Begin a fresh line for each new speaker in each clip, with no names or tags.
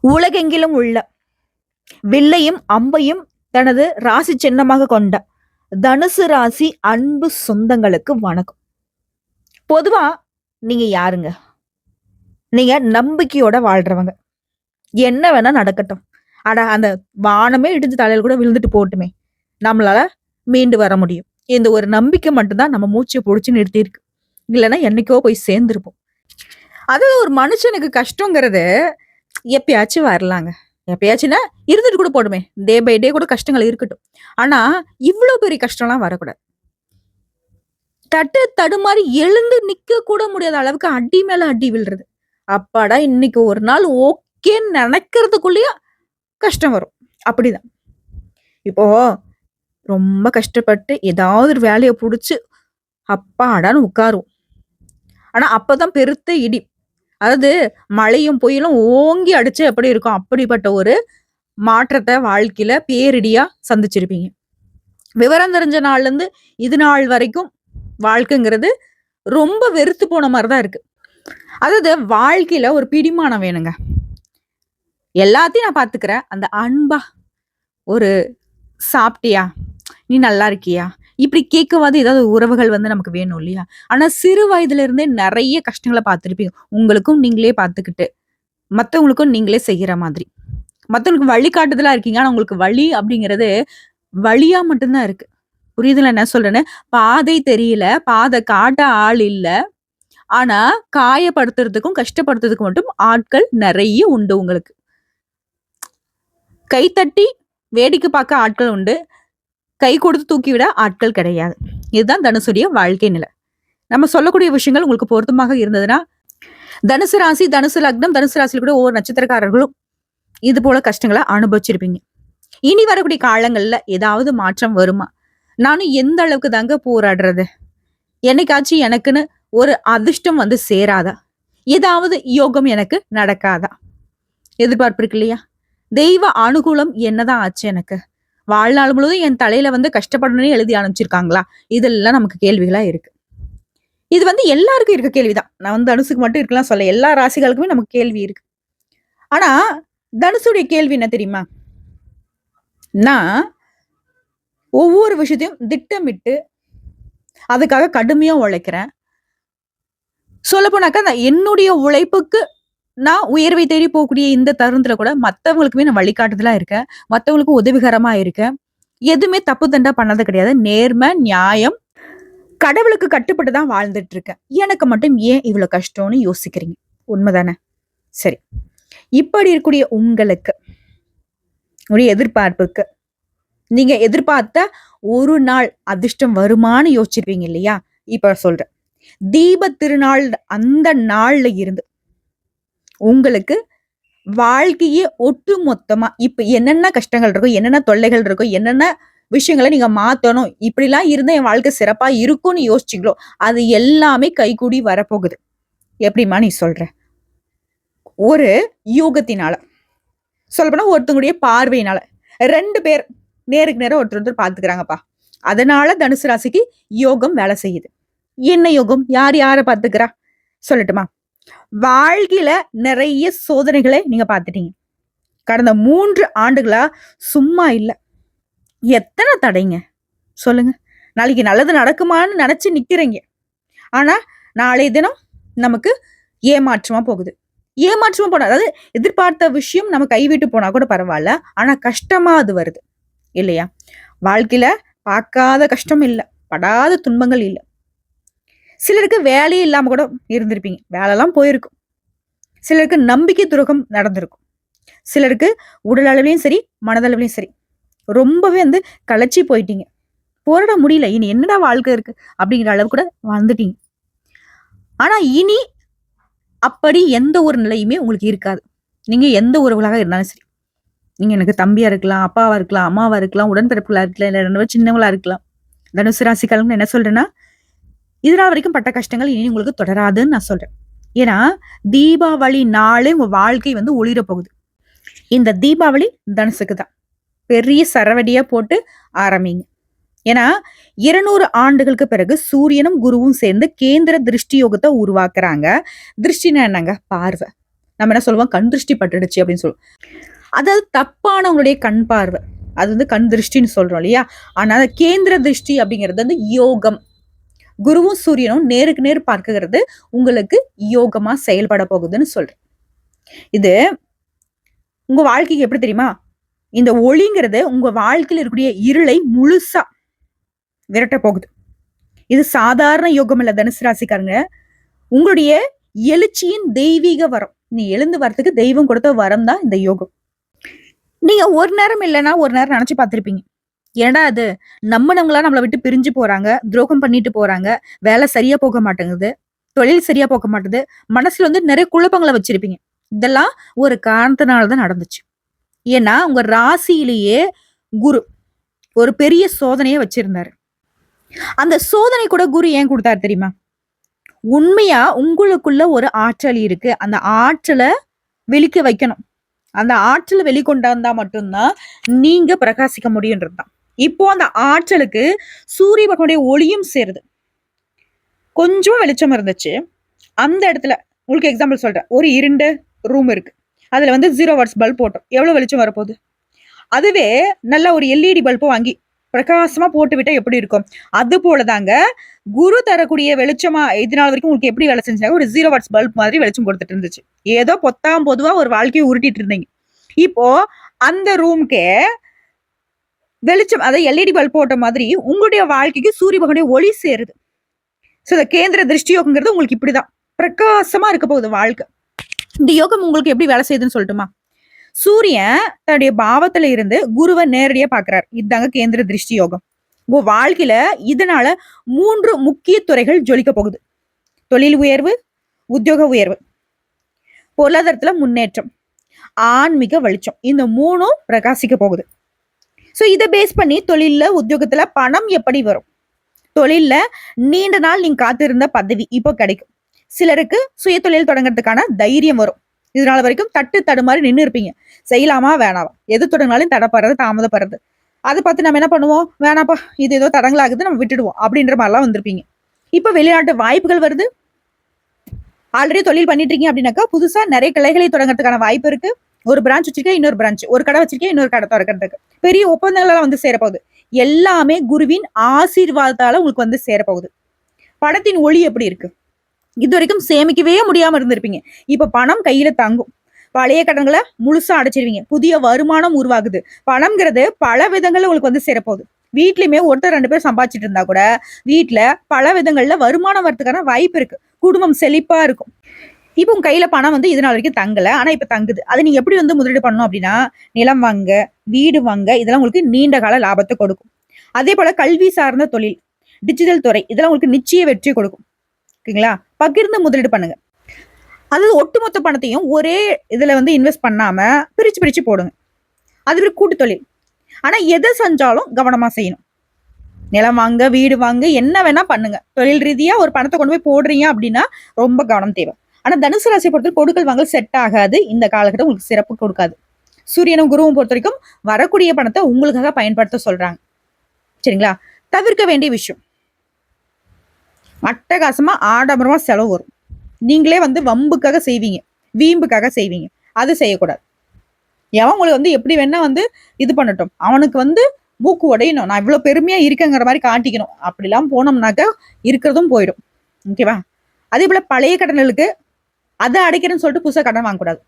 உலகெங்கிலும் உள்ள வில்லையும் அம்பையும் தனது ராசி சின்னமாக கொண்ட தனுசு ராசி அன்பு சொந்தங்களுக்கு வணக்கம். பொதுவா நீங்க யாருங்க? நீங்க நம்பிக்கையோட வாழ்றவங்க. என்ன வேணா நடக்கட்டும். அட அந்த வானமே இடிஞ்சு தலையில் கூட விழுந்துட்டு போட்டுமே. நம்மளால மீண்டு வர முடியும். இந்த ஒரு நம்பிக்கை மட்டும்தான் நம்ம மூச்சை பிடிச்சி நிறுத்தியிருக்கு. இல்லைன்னா என்னைக்கோ போய் சேர்ந்துருப்போம். அது ஒரு மனுஷனுக்கு கஷ்டங்கிறது எப்பயாச்சும் வரலாங்க. எப்பயாச்சுன்னா இருந்துட்டு கூட போடுமே. டே பை டே கூட கஷ்டங்கள் இருக்கட்டும். ஆனா இவ்வளோ பெரிய கஷ்டம்லாம் வரக்கூடாது. தட்டு தடுமாறி எழுந்து நிக்க கூட முடியாத அளவுக்கு அடி மேல அடி விழுறது. அப்பாடா இன்னைக்கு ஒரு நாள் ஓகேன்னு நினைக்கிறதுக்குள்ளேயே கஷ்டம் வரும். அப்படிதான். இப்போ ரொம்ப கஷ்டப்பட்டு ஏதாவது ஒரு வேலையை பிடிச்சி அப்பாடான்னு உட்காருவோம். ஆனா அப்பதான் பெருத்த இடி. அதாவது மழையும் புயலும் ஓங்கி அடிச்சு எப்படி இருக்கும்? அப்படிப்பட்ட ஒரு மாற்றத்தை வாழ்க்கையில பேரிடியா சந்திச்சிருப்பீங்க. விவரம் தெரிஞ்ச நாள்ல இருந்து இது நாள் வரைக்கும் வாழ்க்கைங்கிறது ரொம்ப வெறுத்து போன மாதிரி தான் இருக்கு. அதாவது வாழ்க்கையில ஒரு பிடிமானம் வேணுங்க. எல்லாத்தையும் நான் பாத்துக்கிறேன். அந்த அன்பா ஒரு சாப்பிட்டியா? நீ நல்லா இருக்கியா? இப்படி கேட்கவாது ஏதாவது உறவுகள் வந்து நமக்கு வேணும் இல்லையா? ஆனா சிறு வயதுல இருந்தே நிறைய கஷ்டங்களை பார்த்துருப்பீங்க. உங்களுக்கும் நீங்களே பார்த்துக்கிட்டு மற்றவங்களுக்கும் நீங்களே செய்கிற மாதிரி. மற்றவங்களுக்கு வழிகாட்டுதலா இருக்கீங்க ஆனா உங்களுக்கு வழி அப்படிங்கிறது வழியா மட்டும்தான் இருக்கு. புரியுதுல என்ன சொல்றேன்னு? பாதை தெரியல பாதை காட்ட ஆள் இல்லை. ஆனா காயப்படுத்துறதுக்கும் கஷ்டப்படுத்துறதுக்கும் மட்டும் ஆட்கள் நிறைய உண்டு உங்களுக்கு. கைத்தட்டி வேடிக்கை பார்க்க ஆட்கள் உண்டு. கை கொடுத்து தூக்கி விட ஆட்கள் கிடையாது. இதுதான் தனுசுடைய வாழ்க்கை நிலை. நம்ம சொல்லக்கூடிய விஷயங்கள் உங்களுக்கு பொருத்தமாக இருந்ததுன்னா தனுசு ராசி தனுசு லக்னம் தனுசு ராசியில் கூட ஒவ்வொரு நட்சத்திரக்காரர்களும் இது போல கஷ்டங்களை அனுபவிச்சிருப்பீங்க. இனி வரக்கூடிய காலங்கள்ல ஏதாவது மாற்றம் வருமா? நானும் எந்த அளவுக்கு தாங்க போராடுறது? என்னைக்காச்சும் எனக்குன்னு ஒரு அதிர்ஷ்டம் வந்து சேராதா? ஏதாவது யோகம் எனக்கு நடக்காதா? எதிர்பார்ப்பு இருக்கு இல்லையா? தெய்வ அனுகூலம் என்னதான் ஆச்சு எனக்கு? வாழ்நாள் முழுவதும் என் தலையில வந்து கஷ்டப்படணும்னு எழுதி அனுப்பிச்சிருக்காங்களா? இதெல்லாம் நமக்கு கேள்விகளா இருக்கு. இது வந்து எல்லாருக்கும் இருக்க கேள்விதான். நான் வந்து தனுசுக்கு மட்டும் இருக்கலாம் சொல்ல எல்லா ராசிகளுக்குமே நமக்கு கேள்வி இருக்கு. ஆனா தனுசுடைய கேள்வி என்ன தெரியுமா? நான் ஒவ்வொரு விஷயத்தையும் திட்டமிட்டு அதுக்காக கடுமையா உழைக்கிறேன். சொல்ல போனாக்கா நான் என்னுடைய உழைப்புக்கு நான் உயர்வை தேடி போகக்கூடிய இந்த தருணத்துல கூட மற்றவங்களுக்குமே நான் வழிகாட்டுதலா இருக்கேன். மற்றவங்களுக்கும் உதவிகரமா இருக்கேன். எதுவுமே தப்பு தண்டா பண்ணது கிடையாது. நேர்மை நியாயம் கடவுளுக்கு கட்டுப்பட்டு தான் வாழ்ந்துட்டு இருக்கேன். எனக்கு மட்டும் ஏன் இவ்வளவு கஷ்டம்னு யோசிக்கிறீங்க? உண்மைதானே? சரி. இப்படி இருக்கக்கூடிய உங்களுக்கு உடைய எதிர்பார்ப்புக்கு நீங்க எதிர்பார்த்த ஒரு நாள் அதிர்ஷ்டம் வருமான்னு யோசிச்சிருப்பீங்க இல்லையா? இப்ப சொல்றேன். தீப திருநாள் அந்த நாள்ல இருந்து உங்களுக்கு வாழ்க்கையே ஒட்டு மொத்தமா இப்ப என்னென்ன கஷ்டங்கள் இருக்கோ என்னென்ன தொல்லைகள் இருக்கோ என்னென்ன விஷயங்களை நீங்க மாத்தணும் இப்படிலாம் இருந்தா என் வாழ்க்கை சிறப்பா இருக்கும்னு யோசிச்சிங்களோ அது எல்லாமே கைகூடி வரப்போகுது. எப்படிமா நீ சொல்ற? ஒரு யோகத்தினால. சொல்லப்போனா ஒருத்தங்களுடைய பார்வையினால. ரெண்டு பேர் நேருக்கு நேரம் ஒருத்தர் ஒருத்தர் பார்த்துக்கிறாங்கப்பா அதனால தனுசு ராசிக்கு யோகம் வேலை செய்யுது. என்ன யோகம்? யார் யாரை பார்த்துக்கிறா சொல்லட்டுமா? வாழ்க்கையில நிறைய சோதனைகளை நீங்க பார்த்துட்டீங்க. கடந்த மூன்று ஆண்டுகளா சும்மா இல்லை. எத்தனை தடைங்க? சொல்லுங்க. நாளைக்கு நல்லது நடக்குமான்னு நினைச்சு நிக்கிறீங்க. ஆனா நாளைய தினம் நமக்கு ஏமாற்றமா போகுது. ஏமாற்றமா போனா அதாவது எதிர்பார்த்த விஷயம் நம்ம கைவிட்டு போனா கூட பரவாயில்ல. ஆனா கஷ்டமா அது வருது. இல்லையா? வாழ்க்கையில பார்க்காத கஷ்டம் இல்லை. படாத துன்பங்கள் இல்லை. சிலருக்கு வேலையே இல்லாமல் கூட இருந்திருப்பீங்க. வேலைலாம் போயிருக்கும். சிலருக்கு நம்பிக்கை துரோகம் நடந்திருக்கும். சிலருக்கு உடல் அளவுலையும் சரி மனதளவுலையும் சரி ரொம்பவே வந்து களைச்சி போயிட்டீங்க. போராட முடியல. இனி என்னடா வாழ்க்கை இருக்கு? அப்படிங்கிற அளவு கூட வாழ்ந்துட்டீங்க. ஆனா இனி அப்படி எந்த ஒரு நிலையுமே உங்களுக்கு இருக்காது. நீங்க எந்த உறவுகளாக இருந்தாலும் சரி. நீங்க எனக்கு தம்பியா இருக்கலாம் அப்பாவா இருக்கலாம் அம்மாவா இருக்கலாம் உடன்பிறப்புகளா இருக்கலாம் இல்லை ரெண்டு பேரும் சின்னவங்களா இருக்கலாம். தனுசு ராசிக்காரங்க என்ன சொல்றேன்னா இதனால் வரைக்கும் பட்ட கஷ்டங்கள் இனி உங்களுக்கு தொடராதுன்னு நான் சொல்றேன். ஏன்னா தீபாவளி நாளே உங்க வாழ்க்கை வந்து ஒளிர போகுது. இந்த தீபாவளி தனுசுக்கு தான். பெரிய சரவடியா போட்டு ஆரம்பிங்க. ஏன்னா இருநூறு ஆண்டுகளுக்கு பிறகு சூரியனும் குருவும் சேர்ந்து கேந்திர திருஷ்டி யோகத்தை உருவாக்குறாங்க. திருஷ்டினா என்னங்க? பார்வை. நம்ம என்ன சொல்லுவோம்? கண் திருஷ்டி பட்டுடுச்சு அப்படின்னு சொல்லுவோம். அதாவது தப்பானவங்களுடைய கண் பார்வை. அது வந்து கண் திருஷ்டின்னு சொல்றோம் இல்லையா? ஆனால் கேந்திர திருஷ்டி அப்படிங்கிறது வந்து யோகம். குருவும் சூரியனும் நேருக்கு நேர் பார்க்கிறது உங்களுக்கு யோகமா செயல்பட போகுதுன்னு சொல்றேன். இது உங்க வாழ்க்கைக்கு எப்படி தெரியுமா? இந்த ஒளிங்கிறது உங்க வாழ்க்கையில் இருக்கக்கூடிய இருளை முழுசா விரட்ட போகுது. இது சாதாரண யோகம் இல்ல தனுசு ராசிக்காரங்க. உங்களுடைய எழுச்சியின் தெய்வீக வரம். நீ எழுந்து வரதுக்கு தெய்வம் கொடுத்த வரம் தான் இந்த யோகம். நீங்க ஒரு நேரம் இல்லைன்னா ஒரு நேரம் நினைச்சு பார்த்திருப்பீங்க. ஏன்டா அது? நம்மனவங்களா நம்மளை விட்டு பிரிஞ்சு போறாங்க துரோகம் பண்ணிட்டு போறாங்க வேலை சரியா போக மாட்டேங்குது தொழில் சரியா போக மாட்டேங்குது மனசுல வந்து நிறைய குழப்பங்களை வச்சிருப்பீங்க. இதெல்லாம் ஒரு காரணத்தினாலதான் நடந்துச்சு. ஏன்னா உங்க ராசியிலேயே குரு ஒரு பெரிய சோதனையை வச்சிருந்தாரு. அந்த சோதனை கூட குரு ஏன் கொடுத்தாரு தெரியுமா? உண்மையா உங்களுக்குள்ள ஒரு ஆற்றல் இருக்கு. அந்த ஆற்றலை வெளிக்க வைக்கணும். அந்த ஆற்றலை வெளிக்கொண்டாந்தா மட்டும்தான் நீங்க பிரகாசிக்க முடியுன்றதுதான். இப்போ அந்த ஆற்றலுக்கு சூரிய பகவானுடைய ஒளியும் சேருது. கொஞ்சம் வெளிச்சம் இருந்துச்சு. அந்த இடத்துல உங்களுக்கு எக்ஸாம்பிள் சொல்றேன். ஒரு இருண்ட ரூம் இருக்கு. அதுல வந்து ஜீரோ வாட்ஸ் பல்ப் போட்டோம். எவ்வளவு வெளிச்சம் வரப்போகுது? அதுவே நல்ல ஒரு எல்இடி பல்பு வாங்கி பிரகாசமா போட்டு விட்டா எப்படி இருக்கும்? அது போலதாங்க குரு தரக்கூடிய வெளிச்சமா இது நாள் வரைக்கும் உங்களுக்கு எப்படி வேலை செஞ்சாங்க? ஒரு ஜீரோ வாட்ஸ் பல்ப் மாதிரி வெளிச்சம் கொடுத்துட்டு இருந்துச்சு. ஏதோ பொத்தாம் பொதுவா ஒரு வாழ்க்கையை உருட்டிட்டு இருந்தீங்க. இப்போ அந்த ரூம்க்கே வெளிச்சம் அதாவது எல்இடி பல்ப் போட்ட மாதிரி உங்களுடைய வாழ்க்கைக்கு சூரிய பகவானுடைய ஒளி சேருது. ஸோ இந்த கேந்திர திருஷ்டி யோகங்கிறது உங்களுக்கு இப்படிதான். பிரகாசமா இருக்க போகுது வாழ்க்கை. இந்த யோகம் உங்களுக்கு எப்படி வேலை செய்யுதுன்னு சொல்லட்டுமா? சூரியன் தன்னுடைய பாவத்துல இருந்து குருவை நேரடியா பாக்குறாரு இதுதாங்க கேந்திர திருஷ்டி யோகம். உங்க வாழ்க்கையில இதனால மூன்று முக்கிய துறைகள் ஜொலிக்க போகுது. தொழில் உயர்வு உத்தியோக உயர்வு பொருளாதாரத்துல முன்னேற்றம் ஆன்மீக வெளிச்சம். இந்த மூணும் பிரகாசிக்க போகுது. ஸோ இதை பேஸ் பண்ணி தொழிலில் உத்தியோகத்தில் பணம் எப்படி வரும்? தொழிலில் நீண்ட நாள் நீங்கள் காத்திருந்த பதவி இப்போ கிடைக்கும். சிலருக்கு சுய தொழில் தொடங்குறதுக்கான தைரியம் வரும். இதனால வரைக்கும் தட்டு தடுமாறி நின்று இருப்பீங்க. செய்யலாமா வேணாமா எது தொடங்கினாலும் தடப்படுறது தாமதப்படுறது. அதை பார்த்து நம்ம என்ன பண்ணுவோம்? வேணாப்பா இது ஏதோ தடங்களாகுது நம்ம விட்டுடுவோம். அப்படின்ற மாதிரிலாம் வந்திருப்பீங்க. இப்போ வெளிநாட்டு வாய்ப்புகள் வருது. ஆல்ரெடி தொழில் பண்ணிட்டு இருக்கீங்க அப்படின்னாக்கா புதுசாக நிறைய கிளைகளை தொடங்குறதுக்கான வாய்ப்பு இருக்குது ஒரு பிரான்ச் வச்சிருக்கேன் இன்னொரு பிரான்ச் ஒரு கடை வச்சிருக்கேன் இன்னொரு கடை திறக்கிறதுக்கு. பெரிய ஒப்பந்தங்கள்லாம் வந்து சேரப்போகுது. எல்லாமே குருவின் ஆசீர்வாதத்தால உங்களுக்கு வந்து சேரப்போகுது. பணத்தின் ஒளி எப்படி இருக்கு? இது வரைக்கும் சேமிக்கவே முடியாம இருந்திருப்பீங்க. இப்ப பணம் கையில தங்கும். பழைய கடன்களை முழுசா அடைச்சிருவீங்க. புதிய வருமானம் உருவாகுது. பணம்ங்கிறது பல விதங்கள்ல உங்களுக்கு வந்து சேரப்போகுது. வீட்லயுமே ஒருத்தர் ரெண்டு பேர் சம்பாதிச்சிட்டு இருந்தா கூட வீட்ல பல விதங்கள்ல வருமானம் வரதுக்கான வாய்ப்பு இருக்கு. குடும்பம் செழிப்பா இருக்கும். இப்போ உங்க கையில பணம் வந்து இது நாள் வரைக்கும் தங்கல. ஆனா இப்ப தங்குது. அதை நீங்க எப்படி வந்து முதலீடு பண்ணணும் அப்படின்னா நிலம் வாங்க வீடு வாங்க இதெல்லாம் உங்களுக்கு நீண்ட கால லாபத்தை கொடுக்கும். அதே போல கல்வி சார்ந்த தொழில் டிஜிட்டல் துறை இதெல்லாம் உங்களுக்கு நிச்சய வெற்றி கொடுக்கும். ஓகேங்களா? பகிர்ந்து முதலீடு பண்ணுங்க. அதாவது ஒட்டுமொத்த பணத்தையும் ஒரே இதுல வந்து இன்வெஸ்ட் பண்ணாம பிரிச்சு பிரிச்சு போடுங்க. அது ஒரு கூட்டு தொழில். ஆனா எதை செஞ்சாலும் கவனமா செய்யணும். நிலம் வாங்க வீடு வாங்க என்ன வேணா பண்ணுங்க. தொழில் ரீதியா ஒரு பணத்தை கொண்டு போய் போடுறீங்க அப்படின்னா ரொம்ப கவனம் தேவை. ஆனா தனுசு ராசியை பொறுத்த கொடுக்கல் வாங்கல் செட் ஆகாது. இந்த காலகட்டம் உங்களுக்கு சிறப்பு கொடுக்காது. சூரியனும் குருவும் பொறுத்த வரைக்கும் வரக்கூடிய பணத்தை உங்களுக்காக பயன்படுத்த சொல்றாங்க. சரிங்களா? தவிர்க்க வேண்டிய விஷயம். அட்டகாசமா ஆடம்பரமா செலவு வரும். நீங்களே வந்து வம்புக்காக செய்வீங்க. வீம்புக்காக செய்வீங்க. அது செய்யக்கூடாது. எவன் உங்களுக்கு வந்து எப்படி வேணா வந்து இது பண்ணட்டும். அவனுக்கு வந்து மூக்கு உடையணும். நான் இவ்வளவு பெருமையா இருக்கேங்கிற மாதிரி காட்டிக்கணும். அப்படிலாம் போனோம்னாக்கா இருக்கிறதும் போயிடும். ஓகேவா? அதே போல பழைய கடன்களுக்கு அதை அடைக்கிறேன்னு சொல்லிட்டு புதுசாக கடன் வாங்கக்கூடாது.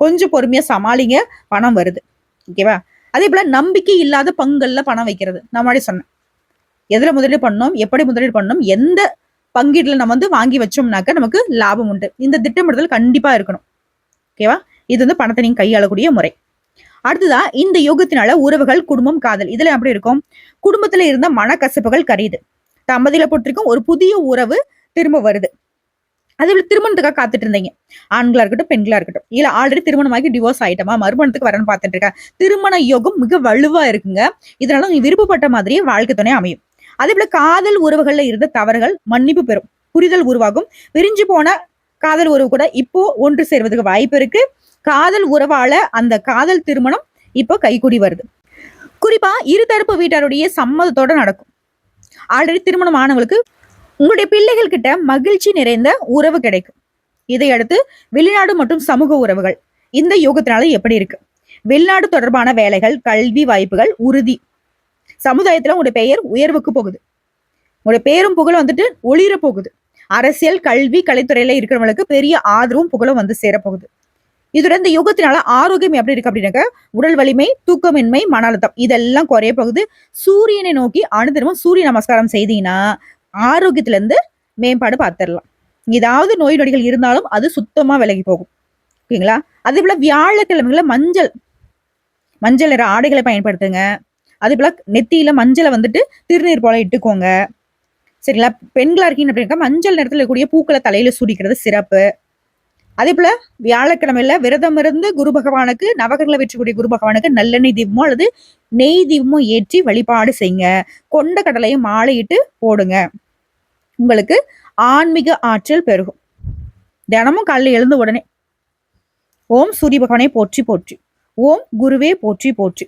கொஞ்சம் பொறுமையா சமாளிங்க பணம் வருது. ஓகேவா அதே போல நம்பிக்கை இல்லாத பங்குகளில் பணம் வைக்கிறது. நான் முன்னாடி சொன்னேன். எதுல முதலீடு பண்ணோம் எப்படி முதலீடு பண்ணோம் எந்த பங்கீடுல நம்ம வந்து வாங்கி வச்சோம்னாக்க நமக்கு லாபம் உண்டு. இந்த திட்டமிடுதல் கண்டிப்பா இருக்கணும். ஓகேவா இது வந்து பணத்தை நீங்க கையாளக்கூடிய முறை. அடுத்ததா இந்த யோகத்தினால உறவுகள் குடும்பம் காதல் இதுல எப்படி இருக்கும்? குடும்பத்துல இருந்த மனக்கசப்புகள் கரையுது. தம்பதியில பொறுத்திருக்கும் ஒரு புதிய உறவு திரும்ப வருது. அதே போல திருமணத்துக்காக காத்துட்டு இருந்தீங்க. ஆண்களா இருக்கட்டும் பெண்களா இருக்கட்டும். இல்ல ஆல்ரெடி திருமணமாகி டிவோர்ஸ் ஆயிட்டமா? மறுமணத்துக்கு வரேன்னு பார்த்துட்டு இருக்கேன் திருமண யோகம் மிக வலுவா இருக்குங்க. இதனால நீ விருப்பப்பட்ட மாதிரியே வாழ்க்கை துணை அமையும். அதே போல காதல் உறவுகள்ல இருந்த தவறுகள் மன்னிப்பு பெறும். புரிதல் உருவாகும். பிரிஞ்சு போன காதல் உறவு கூட இப்போ ஒன்று சேர்வதுக்கு வாய்ப்பு இருக்கு. காதல் உறவால அந்த காதல் திருமணம் இப்போ கைகூடி வருது. குறிப்பா இருதரப்பு வீட்டாருடைய சம்மதத்தோட நடக்கும். ஆல்ரெடி திருமணம் ஆனவங்களுக்கு உங்களுடைய பிள்ளைகள் கிட்ட மகிழ்ச்சி நிறைந்த உறவு கிடைக்கும். இதையடுத்து வெளிநாடு மற்றும் சமூக உறவுகள். இந்த யோகத்தினால எப்படி இருக்கு? வெளிநாடு தொடர்பான வேலைகள் கல்வி வாய்ப்புகள் உறுதி. சமுதாயத்துல உங்களுடைய பெயர் உயர்வுக்கு போகுது. உங்களுடைய பேரும் புகழும் வந்துட்டு ஒளிர போகுது. அரசியல் கல்வி கலைத்துறையில இருக்கிறவங்களுக்கு பெரிய ஆதரவும் புகழும் வந்து சேரப்போகுது இதோட இந்த யோகத்தினால ஆரோக்கியம் எப்படி இருக்கு அப்படின்னாக்க உடல் வலிமை தூக்கமின்மை மன அழுத்தம் இதெல்லாம் குறைய போகுது. சூரியனை நோக்கி அனுதினமும் சூரிய நமஸ்காரம் செய்தீங்கன்னா ஆரோக்கியத்துலேருந்து மேம்பாடு பார்த்துடலாம். ஏதாவது நோய் நொடிகள் இருந்தாலும் அது சுத்தமாக விலகி போகும். ஓகேங்களா? அதே போல் வியாழக்கிழமைகள மஞ்சள். மஞ்சள் நிற ஆடைகளை பயன்படுத்துங்க. அதே போல் நெத்தியில் மஞ்சளை வந்துட்டு திருநீர் போல இட்டுக்கோங்க. சரிங்களா? பெண்களாக இருக்கீங்க அப்படின்னா மஞ்சள் நிறத்தில் இருக்கக்கூடிய பூக்களை தலையில் சூடிக்கிறது சிறப்பு. அதே போல் வியாழக்கிழமையில விரதம் இருந்து குரு பகவானுக்கு நவகங்களை வெற்றக்கூடிய குரு பகவானுக்கு நல்லெண்ணெய் தீபமோ அல்லது நெய் தீபமோ ஏற்றி வழிபாடு செய்யுங்க. கொண்ட கடலையும் மாலையிட்டு போடுங்க. உங்களுக்கு ஆன்மீக ஆற்றல் பெருகும். தினமும் காலையில் எழுந்த உடனே ஓம் சூரிய பகவானை போற்றி போற்றி. ஓம் குருவே போற்றி போற்றி.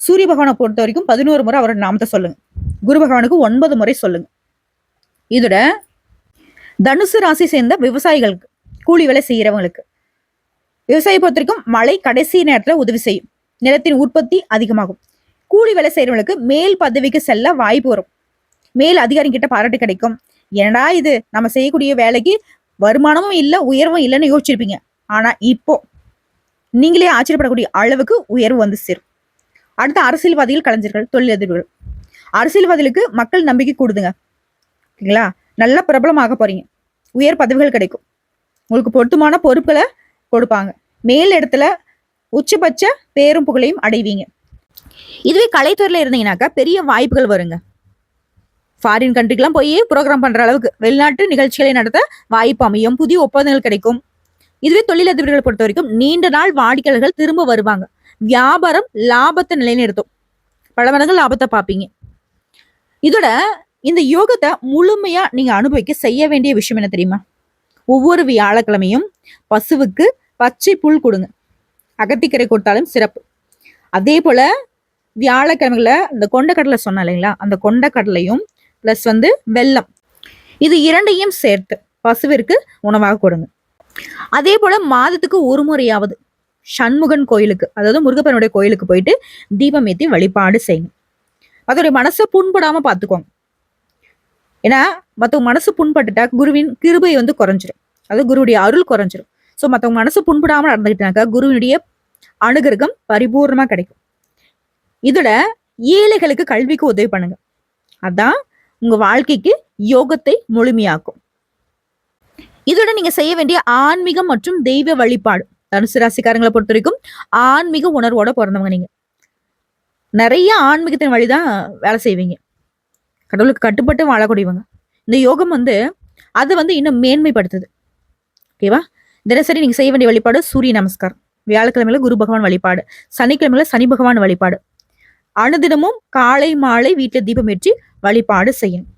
சூரிய பகவானை பொறுத்த வரைக்கும் பதினோரு முறை அவரோட நாமத்தை சொல்லுங்க. குரு பகவானுக்கு ஒன்பது முறை சொல்லுங்க. இதோட தனுசு ராசி சேர்ந்த விவசாயிகளுக்கு கூலி வேலை செய்கிறவங்களுக்கு விவசாயி பொறுத்த வரைக்கும் மழை கடைசி நேரத்தில் உதவி செய்யும். நிலத்தின் உற்பத்தி அதிகமாகும். கூலி வேலை செய்கிறவங்களுக்கு மேல் பதவிக்கு செல்ல வாய்ப்பு வரும். மேல் அதிகாரிகிட்ட பாராட்டு கிடைக்கும். என்னடா இது? நம்ம செய்யக்கூடிய வேலைக்கு வருமானமும் இல்லை உயர்வும் இல்லைன்னு யோசிச்சிருப்பீங்க. ஆனா இப்போ நீங்களே ஆச்சரியப்படக்கூடிய அளவுக்கு உயர்வு வந்து சேரும். அடுத்த அரசியல்வாதிகள் கலைஞர்கள் தொழிலதிபர்கள். அரசியல்வாதிகளுக்கு மக்கள் நம்பிக்கை கூடுதுங்க. ஓகேங்களா நல்ல பிரபலமாக போறீங்க. உயர் பதவிகள் கிடைக்கும். உங்களுக்கு பொருத்தமான பொறுப்புகளை கொடுப்பாங்க. மேல் இடத்துல உச்சபட்ச பேரும் புகழையும் அடைவீங்க. இதுவே கலைத்துறையில் இருந்தீங்கன்னாக்கா பெரிய வாய்ப்புகள் வருங்க. ஃபாரின் கண்ட்ரிக்கெலாம் போய் ப்ரோக்ராம் பண்ற அளவுக்கு வெளிநாட்டு நிகழ்ச்சிகளை நடத்த வாய்ப்பு அமையும். புதிய ஒப்பந்தங்கள் கிடைக்கும். இதுவே தொழிலதிபர்களை பொறுத்த வரைக்கும் நீண்ட நாள் வாடிக்கையாளர்கள் திரும்ப வருவாங்க. வியாபாரம் லாபத்தை நிலைநிறுத்தும். பல மடங்கு லாபத்தை பார்ப்பீங்க. இதோட இந்த யோகத்தை முழுமையா நீங்க அனுபவிக்க செய்ய வேண்டிய விஷயம் என்ன தெரியுமா? ஒவ்வொரு வியாழக்கிழமையும் பசுவுக்கு பச்சை புல் கொடுங்க. அகத்திக்கரை கொடுத்தாலும் சிறப்பு. அதே போல வியாழக்கிழமைகள இந்த கொண்டக்கடலை சொன்னேன் இல்லைங்களா? அந்த கொண்டக்கடலையும் ப்ளஸ் வந்து வெல்லம். இது இரண்டையும் சேர்த்து பசுவிற்கு உணவாக கொடுங்க. அதே போல மாதத்துக்கு ஒரு முறையாவது சண்முகன் கோயிலுக்கு அதாவது முருகப்பனுடைய கோயிலுக்கு போயிட்டு தீபம் ஏற்றி வழிபாடு செய்யுங்க. அதோடைய மனசை புண்படாம பார்த்துக்கோங்க. ஏன்னா மற்றவங்க மனசு புண்பட்டுட்டா குருவின் கிருபை வந்து குறைஞ்சிரும். அது குருவுடைய அருள் குறைஞ்சிரும். ஸோ மற்றவங்க மனசு புண்படாமல் நடந்துக்கிட்டாக்கா குருவினுடைய அனுகிரகம் பரிபூர்ணமா கிடைக்கும். இதில் ஏழைகளுக்கு கல்விக்கு உதவி பண்ணுங்க. அதான் உங்கள் வாழ்க்கைக்கு யோகத்தை முழுமையாக்கும். இதோட நீங்க செய்ய வேண்டிய ஆன்மீகம் மற்றும் தெய்வ வழிபாடு தனுசு ராசிக்காரங்களை பொறுத்த வரைக்கும் ஆன்மீக உணர்வோட பிறந்தவங்க நீங்க. நிறைய ஆன்மீகத்தின் வழிதான் வேலை செய்வீங்க. கடவுளுக்கு கட்டுப்பட்டு வாழக்கூடியவங்க. இந்த யோகம் வந்து அது வந்து இன்னும் மேன்மைப்படுத்துது. ஓகேவா தினசரி நீங்க செய்ய வேண்டிய வழிபாடு சூரிய நமஸ்காரம். வியாழக்கிழமையில குரு பகவான் வழிபாடு சனிக்கிழமையில சனி பகவான் வழிபாடு. அனுதினமும் காலை மாலை வீட்டில் தீபம் ஏற்றி வழிபாடு செய்யணும்.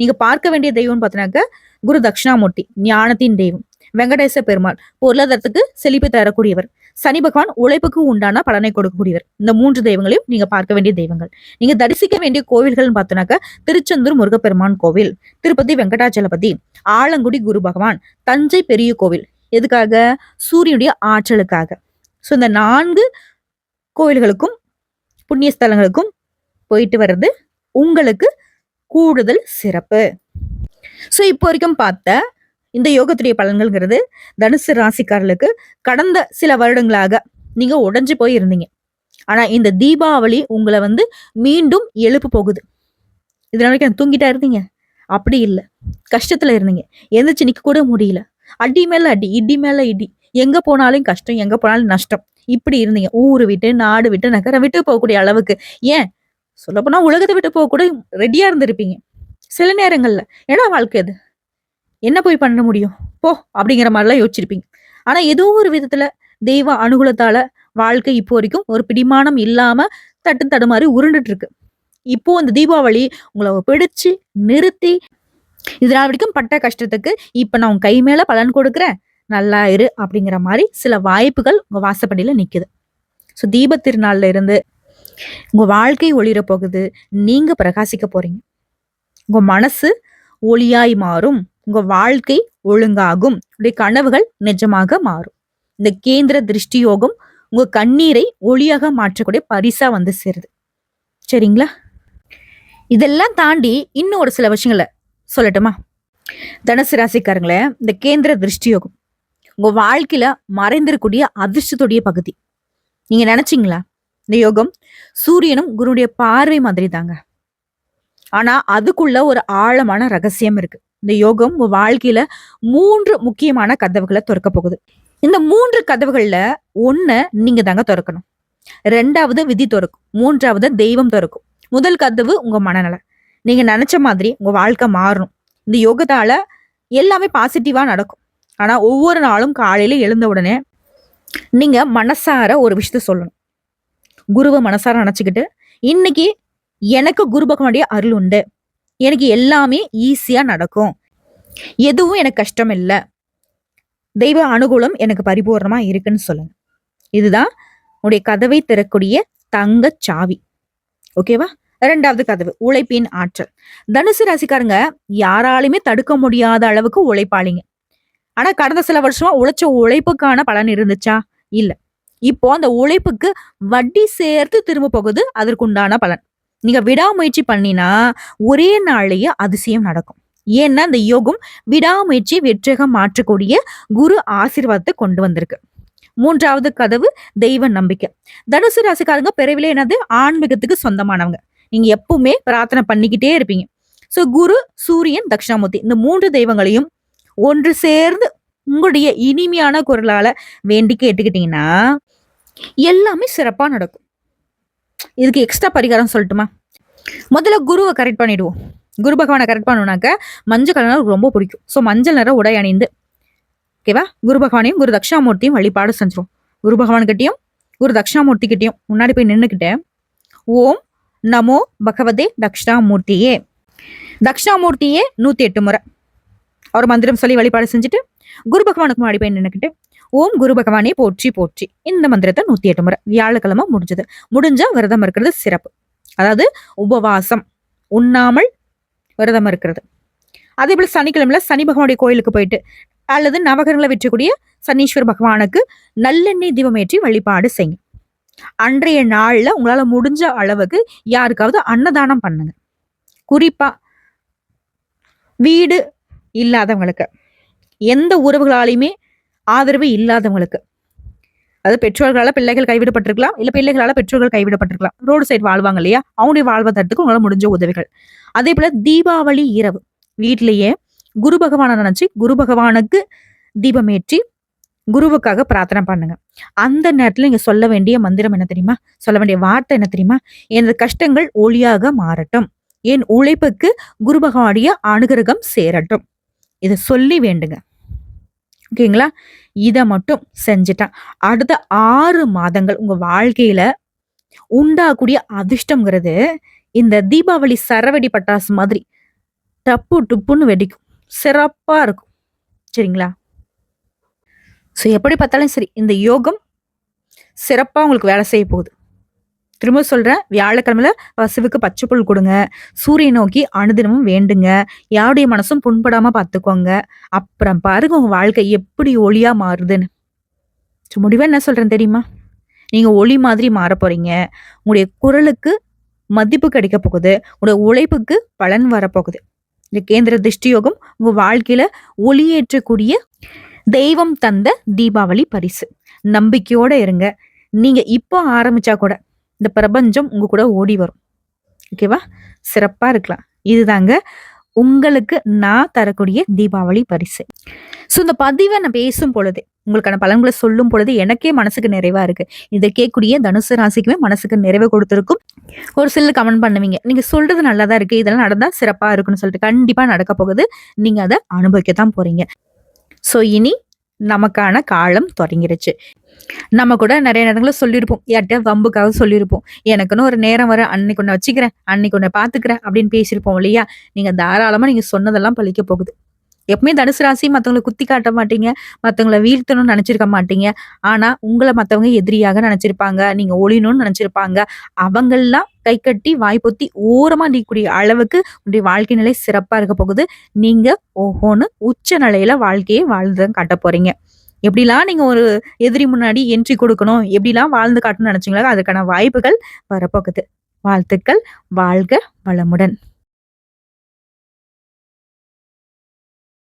நீங்க பார்க்க வேண்டிய தெய்வம்னு பார்த்தீங்கன்னாக்க குரு தட்சிணாமூர்த்தி ஞானத்தின் தெய்வம். வெங்கடேச பெருமாள் பொருளாதாரத்துக்கு செழிப்பு தரக்கூடியவர். சனி பகவான் உழைப்புக்கு உண்டான பலனை கொடுக்கக்கூடியவர். இந்த மூன்று தெய்வங்களையும் நீங்க பார்க்க வேண்டிய தெய்வங்கள். நீங்க தரிசிக்க வேண்டிய கோவில்கள்னு பார்த்தோன்னாக்க திருச்செந்தூர் முருகப்பெருமான் கோவில் திருப்பதி வெங்கடாச்சலபதி ஆலங்குடி குரு பகவான் தஞ்சை பெரிய கோவில். எதுக்காக? சூரியனுடைய ஆற்றலுக்காக. ஸோ இந்த நான்கு கோவில்களுக்கும் புண்ணிய ஸ்தலங்களுக்கும் போயிட்டு வர்றது உங்களுக்கு கூடுதல் சிறப்பு. ஸோ இப்போ வரைக்கும் பார்த்த இந்த யோகத்துடைய பலன்கள்ங்கிறது தனுசு ராசிக்காரர்களுக்கு கடந்த சில வருடங்களாக நீங்க உடஞ்சி போய் இருந்தீங்க ஆனா இந்த தீபாவளி உங்களை வந்து மீண்டும் எழுப்பு போகுது. இதனால வரைக்கும் தூங்கிட்டா இருந்தீங்க? அப்படி இல்லை. கஷ்டத்துல இருந்தீங்க. எந்திரிச்சு நிக்க கூட முடியல. அடி மேல அடி இடி மேல இடி. எங்க போனாலும் கஷ்டம் எங்க போனாலும் நஷ்டம். இப்படி இருந்தீங்க. ஊரு விட்டு நாடு விட்டு நகரம் விட்டு போகக்கூடிய அளவுக்கு. ஏன்? சொல்லப்போனா உலகத்தை விட்டு போக கூட ரெடியா இருந்திருப்பீங்க. சில நேரங்கள்ல. ஏன்னா வாழ்க்கை அது? என்ன போய் பண்ண முடியும்? போ அப்படிங்கிற மாதிரிலாம் யோசிச்சிருப்பீங்க. ஆனா ஏதோ ஒரு விதத்துல தெய்வ அனுகூலத்தால வாழ்க்கை இப்போ வரைக்கும் ஒரு பிடிமானம் இல்லாம தட்டு தடுமாறி உருண்டுட்டு இருக்கு இப்போ அந்த தீபாவளி உங்களை பிடிச்சு நிறுத்தி இதனால் வரைக்கும் பட்ட கஷ்டத்துக்கு இப்போ நான் உன் கை மேலே பலன் கொடுக்குறேன். நல்லா இரு அப்படிங்கிற மாதிரி சில வாய்ப்புகள் உங்கள் வாசப்படியில் நிற்குது ஸோ தீப திருநாளில் இருந்து உங்கள் வாழ்க்கை ஒளிர போகுது. நீங்க பிரகாசிக்க போறீங்க. உங்க மனசு ஒளியாய் மாறும். உங்க வாழ்க்கை ஒழுங்காகும். உடைய கனவுகள் நிஜமாக மாறும். இந்த கேந்திர திருஷ்டி யோகம் உங்க கண்ணீரை ஒளியாக மாற்றக்கூடிய பரிசா வந்து சேருது. சரிங்களா? இதெல்லாம் தாண்டி இன்னும் ஒரு சில விஷயங்களை சொல்லட்டுமா? தனுசு ராசிக்காரங்களே இந்த கேந்திர திருஷ்டி யோகம் உங்க வாழ்க்கையில மறைந்திருக்கூடிய அதிர்ஷ்டத்துடைய பகுதி. நீங்க நினைச்சீங்களா? இந்த யோகம் சூரியனும் குருடைய பார்வை மாதிரி தாங்க. ஆனா அதுக்குள்ள ஒரு ஆழமான ரகசியம் இருக்கு. இந்த யோகம் உங்க வாழ்க்கையில மூன்று முக்கியமான கதவுகளை திறக்க போகுது. இந்த மூன்று கதவுகள்ல ஒண்ணு நீங்க தாங்க திறக்கணும். ரெண்டாவது விதி திறக்கும். மூன்றாவது தெய்வம் திறக்கும். முதல் கதவு உங்க மனநல. நீங்க நினைச்ச மாதிரி உங்க வாழ்க்கை மாறணும். இந்த யோகத்தால எல்லாமே பாசிட்டிவா நடக்கும். ஆனா ஒவ்வொரு நாளும் காலையில எழுந்த உடனே நீங்க மனசார ஒரு விஷயத்த சொல்லணும். குருவை மனசார நினச்சிக்கிட்டு இன்னைக்கு எனக்கு குரு பகவானுடைய அருள் உண்டு. எனக்கு எல்லாமே ஈஸியாக நடக்கும். எதுவும் எனக்கு கஷ்டம் இல்லை தெய்வ அனுகூலம் எனக்கு பரிபூர்ணமாக இருக்குன்னு சொல்லுங்க. இதுதான் உடைய கதவை திறக்கூடிய தங்க சாவி. ஓகேவா ரெண்டாவது கதவு உழைப்பின் ஆற்றல். தனுசு ராசிக்காரங்க யாராலையுமே தடுக்க முடியாத அளவுக்கு உழைப்பாளிங்க. ஆனா கடந்த சில வருஷமா உழைச்ச உழைப்புக்கான பலன் இருந்துச்சா? இல்லை. இப்போ அந்த உழைப்புக்கு வட்டி சேர்த்து திரும்ப போகுது அதற்குண்டான பலன். நீங்க விடாமுயற்சி பண்ணினா ஒரே நாள்லயே அதிசயம் நடக்கும். ஏன்னா இந்த யோகம் விடாமுயற்சி வெற்றிகம் மாற்றக்கூடிய குரு ஆசீர்வாதத்தை கொண்டு வந்திருக்கு. மூன்றாவது கதவு தெய்வ நம்பிக்கை. தனுசு ராசிக்காரங்க பிறவிலே என்னது? ஆன்மீகத்துக்கு சொந்தமானவங்க. நீங்க எப்பவுமே பிரார்த்தனை பண்ணிக்கிட்டே இருப்பீங்க. ஸோ குரு சூரியன் தக்ஷணாமூர்த்தி இந்த மூன்று தெய்வங்களையும் ஒன்று சேர்ந்து உங்களுடைய இனிமையான குரலால வேண்டி கேட்டுக்கிட்டீங்கன்னா எல்லாமே சிறப்பாக நடக்கும். இதுக்கு எக்ஸ்ட்ரா பரிகாரம் சொல்லட்டுமா? முதல்ல குருவை கரெக்ட் பண்ணிடுவோம். குரு பகவானை கரெக்ட் பண்ணணும்னாக்க மஞ்சள் கலர் ரொம்ப பிடிக்கும். ஸோ மஞ்சள் நிற உடை அணிந்து. ஓகேவா குரு பகவானையும் குரு தட்சிணாமூர்த்தியும் வழிபாடு செஞ்சிடும் குரு பகவான் குரு தட்சிணாமூர்த்தி முன்னாடி போய் நின்றுக்கிட்டேன் ஓம் நமோ பகவதே தக்ஷாமூர்த்தியே. தக்ஷாமூர்த்தியே நூற்றி எட்டு முறை. அவர் மந்திரம் சொல்லி வழிபாடு செஞ்சுட்டு குரு பகவானுக்கு முன்னாடி போய் நின்றுக்கிட்டு ஓம் குரு பகவானே போற்றி போற்றி. இந்த மந்திரத்தை நூத்தி எட்டு முறை. வியாழக்கிழமை முடிஞ்சது. முடிஞ்சா விரதம் இருக்கிறது சிறப்பு. அதாவது உபவாசம். உண்ணாமல் விரதம் இருக்கிறது. அதே போல சனிக்கிழமையில சனி பகவானுடைய கோயிலுக்கு போயிட்டு அல்லது நவகரங்களை வெற்றக்கூடிய சனீஸ்வர் பகவானுக்கு நல்லெண்ணெய் தீபமேற்றி வழிபாடு செய்யும் அன்றைய நாள்ல உங்களால முடிஞ்ச அளவுக்கு யாருக்காவது அன்னதானம் பண்ணுங்க. குறிப்பா வீடு இல்லாதவங்களுக்கு. எந்த உறவுகளாலையுமே ஆதரவு இல்லாதவங்களுக்கு. அது பெற்றோர்களால் பிள்ளைகள் கைவிடப்பட்டிருக்கலாம் இல்லை பிள்ளைகளால் பெற்றோர்கள் கைவிடப்பட்டிருக்கலாம். ரோடு சைடு வாழ்வாங்க இல்லையா? அவங்களுடைய வாழ்வதற்கு உங்களால் முடிஞ்ச உதவிகள். அதே போல் தீபாவளி இரவு வீட்டிலேயே குரு பகவானை நினச்சி குரு பகவானுக்கு தீபமேற்றி குருவுக்காக பிரார்த்தனை பண்ணுங்க. அந்த நேரத்தில் இங்கே சொல்ல வேண்டிய மந்திரம் என்ன தெரியுமா? சொல்ல வேண்டிய வார்த்தை என்ன தெரியுமா? எனது கஷ்டங்கள் ஒளியாக மாறட்டும். என் உழைப்புக்கு குரு பகவானுடைய அனுகிரகம் சேரட்டும். இதை சொல்லி வேண்டுங்க. ஓகேங்களா? இதை மட்டும் செஞ்சுட்டா. அடுத்த ஆறு மாதங்கள் உங்கள் வாழ்க்கையில் உண்டாகக்கூடிய அதிர்ஷ்டங்கிறது இந்த தீபாவளி சரவெடி பட்டாசு மாதிரி டப்பு டுப்புன்னு வெடிக்கும். சிறப்பாக இருக்கும். சரிங்களா? ஸோ எப்படி பார்த்தாலும் சரி இந்த யோகம் சிறப்பாக உங்களுக்கு வேலை செய்ய போகுது. திரும்ப சொல்கிறேன் வியாழக்கிழமையில் பசுவுக்கு பச்சை புல் கொடுங்க. சூரியன் நோக்கி அனுதினமும் வேண்டுங்க. யாருடைய மனசும் புண்படாமல் பார்த்துக்கோங்க. அப்புறம் பாருங்க உங்கள் வாழ்க்கை எப்படி ஒளியாக மாறுதுன்னு. ஸோ முடிவாக என்ன சொல்கிறேன் தெரியுமா? நீங்கள் ஒளி மாதிரி மாற போகிறீங்க உங்களுடைய குரலுக்கு மதிப்பு கிடைக்க போகுது. உங்களுடைய உழைப்புக்கு பலன் வரப்போகுது இந்த கேந்திர திருஷ்டி யோகம் உங்கள் வாழ்க்கையில் ஒளியேற்றக்கூடிய தெய்வம் தந்த தீபாவளி பரிசு. நம்பிக்கையோடு இருங்க. நீங்கள் இப்போ ஆரம்பித்தா கூட இந்த பிரபஞ்சம் உங்க கூட ஓடி வரும். ஓகேவா சிறப்பா இருக்கலாம். இதுதாங்க உங்களுக்கு நான் தரக்கூடிய தீபாவளி பரிசு. ஸோ இந்த பதிவை நான் பேசும் பொழுது உங்களுக்கான பலன்களை சொல்லும் பொழுது எனக்கே மனசுக்கு நிறைவா இருக்கு. இதை கேட்கக்கூடிய தனுசு ராசிக்குமே மனசுக்கு நிறைவு கொடுத்துருக்கும். ஒரு சில கமெண்ட் பண்ணுவீங்க நீங்க சொல்றது நல்லா தான் இருக்கு இதெல்லாம் நடந்தா சிறப்பா இருக்குன்னு சொல்லிட்டு கண்டிப்பா நடக்க போகுது. நீங்க அதை அனுபவிக்க தான் போறீங்க. ஸோ இனி நமக்கான காலம் தொடங்கிருச்சு. நம்ம கூட நிறைய நேரங்களில் சொல்லியிருப்போம். யார்கிட்ட வம்புக்காக சொல்லியிருப்போம். எனக்குன்னு ஒரு நேரம் வர அன்னைக்கு ஒன்று வச்சுக்கிறேன். அன்னைக்கு ஒன்று பார்த்துக்கிறேன். அப்படின்னு பேசியிருப்போம் இல்லையா? நீங்கள் தாராளமாக நீங்கள் சொன்னதெல்லாம் பழிக்க போகுது. எப்பவுமே தனுசு ராசி மற்றவங்களை குத்தி காட்ட மாட்டீங்க. மற்றவங்களை வீழ்த்தணும்னு நினச்சிருக்க மாட்டீங்க. ஆனா, உங்களை மற்றவங்க எதிரியாக நினச்சிருப்பாங்க நீங்க ஒழியணும்னு நினச்சிருப்பாங்க அவங்கள்லாம் கை கட்டி, வாய் பொத்தி ஓரமா நிக்கக்கூடிய அளவுக்கு உங்களுடைய வாழ்க்கை நிலை சிறப்பா இருக்க போகுது. நீங்க ஓஹோன்னு உச்ச நிலையில வாழ்க்கையை வாழ்ந்துதான் காட்ட போறீங்க. எப்படிலாம் நீங்க ஒரு எதிரி முன்னாடி என்ட்ரி கொடுக்கணும் எப்படிலாம் வாழ்ந்து காட்டணும்னு நெனச்சீங்களோ, அதுக்கான வாய்ப்புகள் வரப்போகுது. வாழ்த்துக்கள். வாழ்க வளமுடன்.